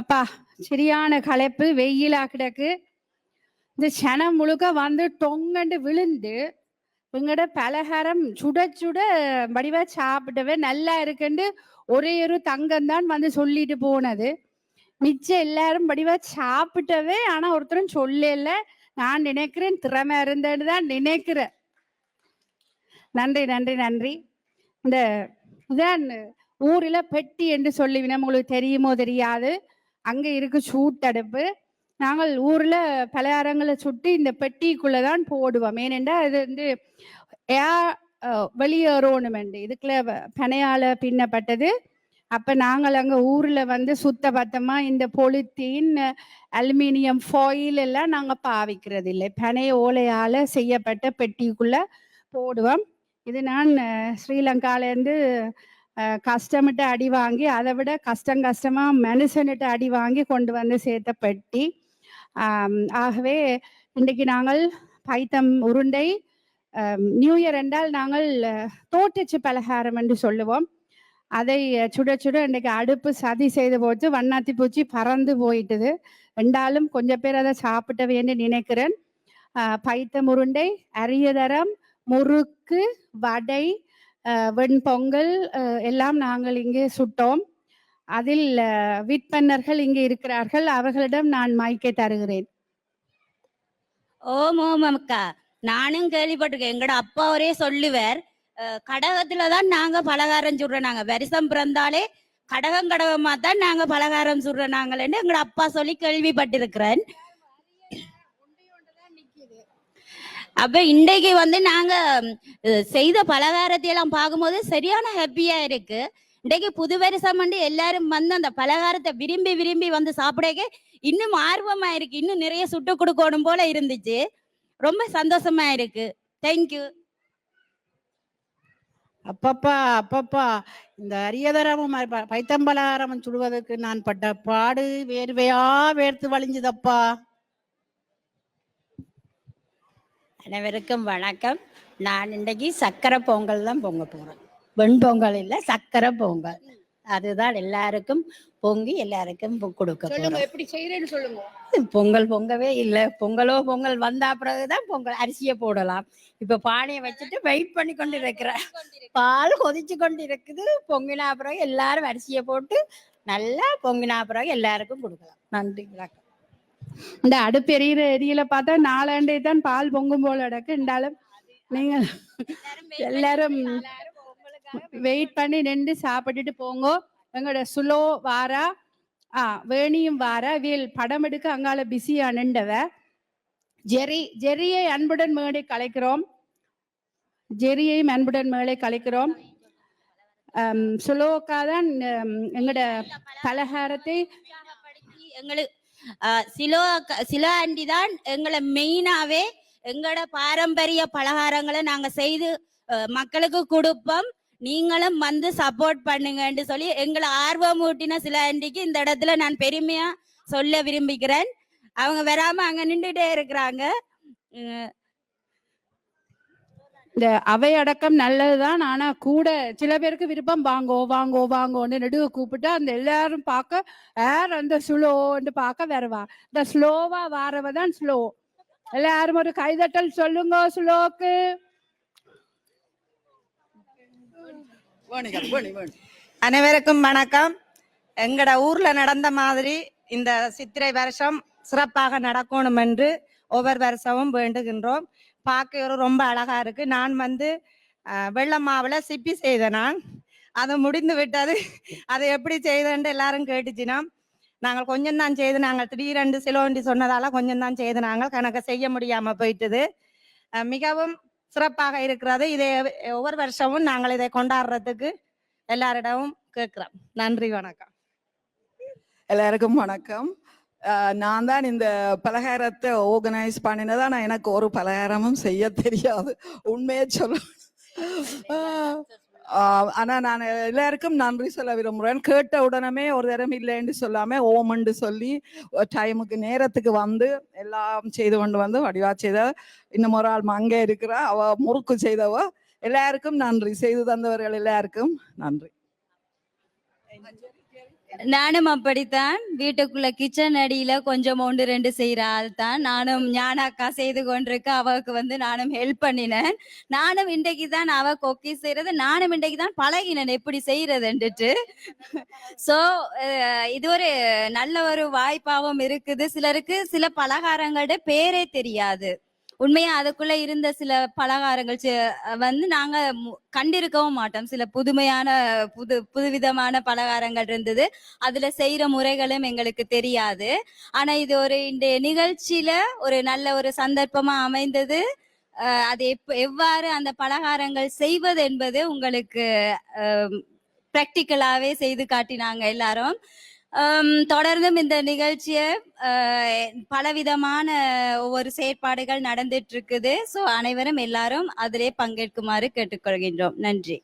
அப்பா சரியான களைப்பு வெயிலா கிடக்கு. இந்த சனம் முழுக்க வந்து டொங்கண்டு விழுந்து இங்கட பலகாரம் சுட சுட வடிவா சாப்பிட்டவே நல்லா இருக்குன்னு ஒரே ஒரு தங்கம் தான் வந்து சொல்லிட்டு போனது. மிச்சம் எல்லாரும் வடிவா சாப்பிட்டவே ஆனா ஒருத்தரும் சொல்லல. நான் நினைக்கிறேன் திறமை இருந்தேன்னு தான் நினைக்கிறேன். நன்றி நன்றி நன்றி. இந்த இதான் ஊரில் பெட்டி என்று சொல்லி உங்களுக்கு தெரியுமோ தெரியாது. அங்கே இருக்கு சூட்டடுப்பு. நாங்கள் ஊரில் பலகாரங்களை சுட்டு இந்த பெட்டிக்குள்ளே தான் போடுவோம். ஏனென்றா இது வந்து ஏ வெளியேறோணுமெண்டு இதுக்குள்ள பனையால பின்னப்பட்டது. அப்போ நாங்கள் அங்கே ஊரில் வந்து சுத்த பத்தமாக இந்த பொலித்தீன் அலுமினியம் ஃபாயில் எல்லாம் நாங்கள் பாவிக்கிறது இல்லை பனை ஓலையால் செய்யப்பட்ட பெட்டிக்குள்ளே போடுவோம். இது நான் ஸ்ரீலங்கால இருந்து கஷ்டமிட்டு அடி வாங்கி அதை விட கஷ்டம் கஷ்டமாக மனுஷனிட்ட அடி வாங்கி கொண்டு வந்து சேர்த்த பெட்டி. ஆகவே இன்றைக்கு நாங்கள் பைத்தம் உருண்டை நியூ இயர் என்றால் நாங்கள் தோட்டச்சு பலகாரம் என்று சொல்லுவோம். அதை சுட சுட இன்றைக்கு அடுப்பு சதி செய்து போட்டு வண்ணாத்தி பூச்சி பறந்து போயிட்டுது. ரெண்டாலும் கொஞ்சம் பேர் அதை சாப்பிட்ட வேண்டி நினைக்கிறேன். பைத்த பைத்தம் உருண்டை அரியதரம் முறுக்கு வடை வெண்பொங்கல் எல்லாம் நாங்கள் இங்கே சுட்டோம். அதில் அஹ், விற்பனர்கள் இங்கே இருக்கிறார்கள். அவர்களிடம் நான் மைக்கை தருகிறேன். ஓம் ஓம் அக்கா நானும் கேள்விப்பட்டிருக்கேன். எங்கட அப்பா ஒரே சொல்லுவார் கடகத்துல தான் நாங்க பலகாரம் சுடுறோம் நாங்க. வருஷம் பிறந்தாலே கடகம் கடகமா தான் நாங்க பலகாரம் சுடுறோம் நாங்களேன்னு எங்கட அப்பா சொல்லி கேள்விப்பட்டிருக்கிறேன் அப்ப இன்றைக்கு வந்து நாங்க செய்த பலகாரத்தை எல்லாம் பார்க்கும்போது சரியான ஹாப்பியா இருக்கு. இன்றைக்கு புது வருஷம் வந்து எல்லாரும் வந்து அந்த பலகாரத்தை விரும்பி விரும்பி வந்து சாப்பிடக்க இன்னும் ஆர்வமா இருக்கு. இன்னும் நிறைய சுட்டு கொடுக்கணும் போல இருந்துச்சு. ரொம்ப சந்தோஷமா இருக்கு. தேங்க்யூ அப்பப்பா அப்பப்பா. இந்த அரியதரமும் அ- சுடுவதற்கு நான் பட்ட பாடு வேர்வையா வேர்த்து வழிஞ்சுதப்பா. அனைவருக்கும் வணக்கம். நான் இன்னைக்கு சக்கரை பொங்கல் தான் பொங்க போறேன் வெண்பொங்கல் இல்லை சக்கரை பொங்கல். அதுதான் எல்லாருக்கும் பொங்கி எல்லாருக்கும் பொ- கொடுக்க எப்படி செய்யறேன்னு சொல்லுங்க. பொங்கல் பொங்கவே இல்லை. பொங்கலோ பொங்கல் வந்தா பிறகுதான் பொங்கல் அரிசியை போடலாம். இப்ப பானையை வச்சுட்டு வெயிட் பண்ணி கொண்டு இருக்கிறேன் பால் கொதிச்சு கொண்டு இருக்குது பொங்கினா பிறகு எல்லாரும் அரிசியை போட்டு நல்லா பொங்கினா பிறகு எல்லாருக்கும் கொடுக்கலாம். நன்றி வணக்கம். இந்த அடுப்பு எரியிற எரியில பார்த்தா நாலாண்டே தான் பால் பொங்கும் போல இடக்கு இருந்தாலும் நீங்க எல்லாரும் வெயிட் பண்ணி நின்று சாப்பிட்டுட்டு போங்க. எங்களோட சுலோ வாரா ஆ வேணியும் வாரா. வீல் படம் எடுக்க அங்கால பிஸியா நின்றவ ஜெரி ஜெரியை அன்புடன் மேடை கலைக்கிறோம். ஜெரியையும் அன்புடன் மேடை கலைக்கிறோம். சுலோக்கா தான் எங்களோட பலகாரத்தை எங்களுக்கு சிலோ அக்கா- ஆண்டி தான் எங்களை மெயினாவே எங்களோட பாரம்பரிய பலகாரங்களை நாங்க செய்து மக்களுக்கு கொடுப்போம். நீங்களும் வந்து சப்போர்ட் பண்ணுங்கன்னு சொல்லி எங்களை ஆர்வம் ஊட்டின சில ஆண்டிக்கு இந்த இடத்துல நான் பெருமையா சொல்ல விரும்புகிறேன். அவங்க வராம அங்க நின்றுட்டே இருக்கிறாங்க. இந்த அவை அடக்கம் நல்லதுதான். ஆனா கூட சில பேருக்கு விருப்பம் வாங்கோ வாங்கோ வாங்கோன்னு நெடுக கூப்பிட்டு அந்த எல்லாரும் பார்க்க ஏர் அந்த ஸ்லோன்னு பார்க்க வருவா. இந்த ஸ்லோவா வாரவ தான் ஸ்லோ. எல்லாரும் ஒரு கைதட்டல் சொல்லுங்க ஸ்லோக்கு. அனைவருக்கும் வணக்கம். எங்கட ஊர்ல நடந்த மாதிரி இந்த சித்திரை வருஷம் சிறப்பாக நடக்கணும் என்று ஒவ்வொரு வருஷமும் வேண்டுகின்றோம். பார்க்க ரொம்ப அழகா இருக்கு. நான் வந்து வெள்ள வெள்ளை மாவுல சிப்பி செய்தேன் நான். அது முடிந்து விட்டது. அதை எப்படி செய்தேன்ட்டு எல்லாரும் கேட்டுச்சுன்னா நாங்கள் கொஞ்சம் தான் செய்து நாங்கள் திடீரெண்டு சிலோண்டி சொன்னதால கொஞ்சம் தான் செய்து நாங்கள் கணக்கு செய்ய முடியாம போயிட்டது. மிகவும் சிறப்பாக இருக்கிறது. இதை ஒவ்வொரு வருஷமும் நாங்கள் இதை கொண்டாடுறதுக்கு எல்லாரிடமும் கேட்கிறோம். நன்றி வணக்கம். எல்லாருக்கும் வணக்கம். நான் தான் இந்த பலகாரத்தை ஆர்கனைஸ் பண்ணினது நான் எனக்கு ஒரு பலகாரமும் செய்ய தெரியாது. உண்மையை சொல்ல. ஆனா நான் எல்லாருக்கும் நன்றி சொல்ல விரும்புறேன். கேட்ட உடனே ஒரு தரம் இல்லைன்னு சொல்லாம ஓமண்டு சொல்லி டைமுக்கு நேரத்துக்கு வந்து எல்லாம் செய்து கொண்டு வந்து வடிவா செய்த இன்னும் ஒரு ஆள் அங்கே இருக்கிறா அவ முறுக்கு செய்தவ. எல்லாருக்கும் நன்றி. செய்து தந்தவர்கள் எல்லாருக்கும் நன்றி. நானும் அப்படித்தான். வீட்டுக்குள்ள கிச்சன் அடியில கொஞ்சம் ஒன்று ரெண்டு செய்யற ஆள் தான் நானும் ஞானாக்கா செய்து கொண்டிருக்க அவளுக்கு வந்து நானும் ஹெல்ப் பண்ணினேன். நானும் இன்றைக்கு தான் அவ கொக்கி செய்யறது நானும் இன்றைக்கு தான் பழகினேன் எப்படி செய்யறதுன்ட்டு சோ இது ஒரு நல்ல ஒரு வாய்ப்பாவும் இருக்குது. சிலருக்கு சில பலகாரங்களோட பேரே தெரியாது. உண்மையா அதுக்குள்ள இருந்த சில பலகாரங்கள் வந்து நாங்க கண்டிருக்கவும் மாட்டோம். சில புதுமையான புது புதுவிதமான பலகாரங்கள் இருந்தது. அதுல செய்யற முறைகளும் எங்களுக்கு தெரியாது. ஆனா இது ஒரு இன்றைய நிகழ்ச்சியில ஒரு நல்ல ஒரு சந்தர்ப்பமா அமைந்தது. அது எப் எவ்வாறு அந்த பலகாரங்கள் செய்வது என்பது உங்களுக்கு பிராக்டிக்கலாவே செய்து காட்டினாங்க எல்லாரும். தொடர்ந்தும் இந்த நிகழ்ச்சியை பலவிதமான ஒவ்வொரு செயற்பாடுகள் நடந்துட்டு இருக்குது. ஸோ அனைவரும் எல்லாரும் அதிலே பங்கேற்குமாறு கேட்டுக்கொள்கின்றோம். நன்றி.